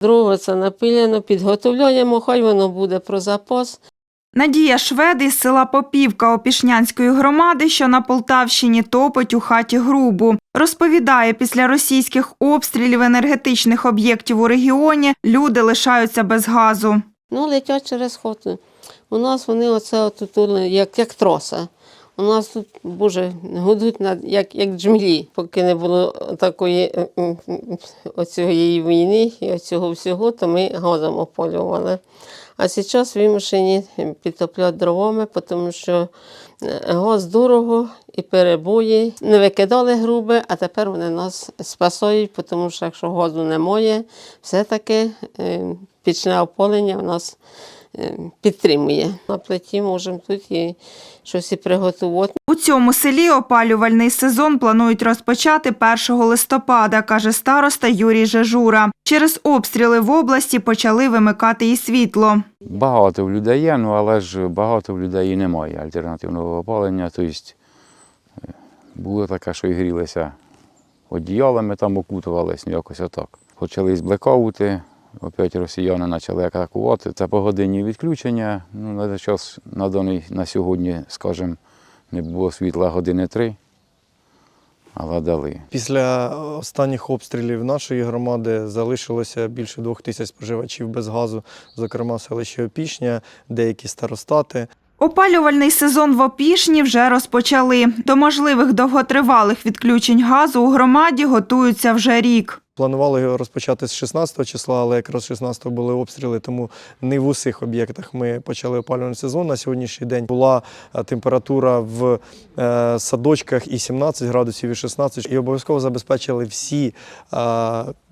Друге це напилено, підготовляємо, хай воно буде про запас. Надія Швед із села Попівка Опішнянської громади, що на Полтавщині топить у хаті грубу. Розповідає, після російських обстрілів енергетичних об'єктів у регіоні люди лишаються без газу. Ну, летять через хату. У нас вони оце отут, як, як троса. У нас тут, боже, гудуть над, як, як джмілі, поки не було такої е, оцієї війни і оцього всього, то ми газом опалювали. А зараз вимушені підтопляти дровами, тому що е, газ дорого і перебої. Не викидали груби, а тепер вони нас спасають, тому що якщо газу немає, все-таки е, пічне опалення в нас підтримує. На плиті можемо тут і щось і приготувати. У цьому селі опалювальний сезон планують розпочати 1 листопада, каже староста Юрій Жежура. Через обстріли в області почали вимикати і світло. Багато в людей є, ну але ж багато в людей і немає альтернативного опалення. Тобто е, було таке, що і грілися одіялами, там окутувалися, ну якось отак. Почались блекаути, опять росіяни почали атакувати. Це погодинні відключення. Ну, на час на, даний, на сьогодні, скажімо, не було світла години три, але дали. Після останніх обстрілів нашої громади залишилося більше двох тисяч споживачів без газу, зокрема селище Опішня, деякі старостати. Опалювальний сезон в Опішні вже розпочали. До можливих довготривалих відключень газу у громаді готуються вже рік. Планували розпочати з 16 числа, але якраз 16 були обстріли, тому не в усіх об'єктах ми почали опалювальний сезон. На сьогоднішній день була е, температура в е, садочках і 17 градусів, і 16, і обов'язково забезпечили всі е,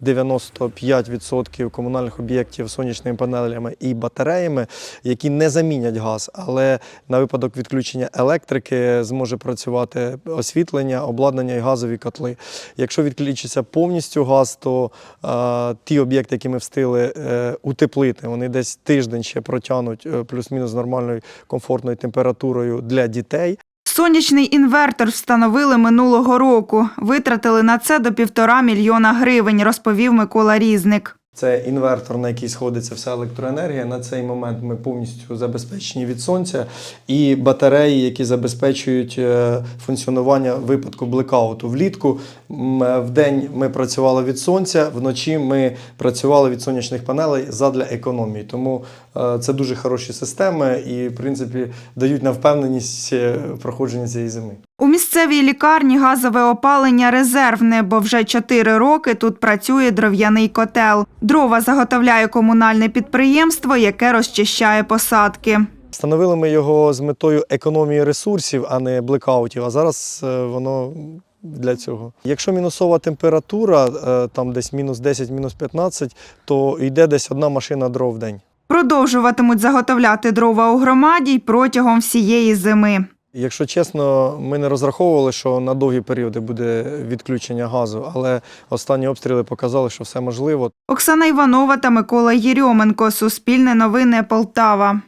95% комунальних об'єктів сонячними панелями і батареями, які не замінять газ, але на випадок відключення електрики зможе працювати освітлення, обладнання і газові котли. Якщо відключиться повністю газ, то е, ті об'єкти, які ми встигли е, утеплити, вони десь тиждень ще протягнуть е, плюс-мінус нормальною комфортною температурою для дітей. Сонячний інвертор встановили минулого року. Витратили на це до півтора мільйона гривень, розповів Микола Різник. Це інвертор, на який сходиться вся електроенергія. На цей момент ми повністю забезпечені від сонця, і батареї, які забезпечують е, функціонування випадку блекауту. Влітку е, в день ми працювали від сонця, вночі ми працювали від сонячних панелей задля економії. Тому це дуже хороші системи і, в принципі, дають нам впевненість е, проходження цієї зими. У місцевій лікарні газове опалення резервне, бо вже чотири роки тут працює дров'яний котел. Дрова заготовляє комунальне підприємство, яке розчищає посадки. Встановили ми його з метою економії ресурсів, а не блекаутів. А зараз е, воно для цього. Якщо мінусова температура, е, там десь мінус 10, мінус 15, то йде десь одна машина дров в день. Продовжуватимуть заготовляти дрова у громаді й протягом всієї зими. Якщо чесно, ми не розраховували, що на довгі періоди буде відключення газу, але останні обстріли показали, що все можливо. Оксана Іванова та Микола Єрьоменко. Суспільне новини Полтава.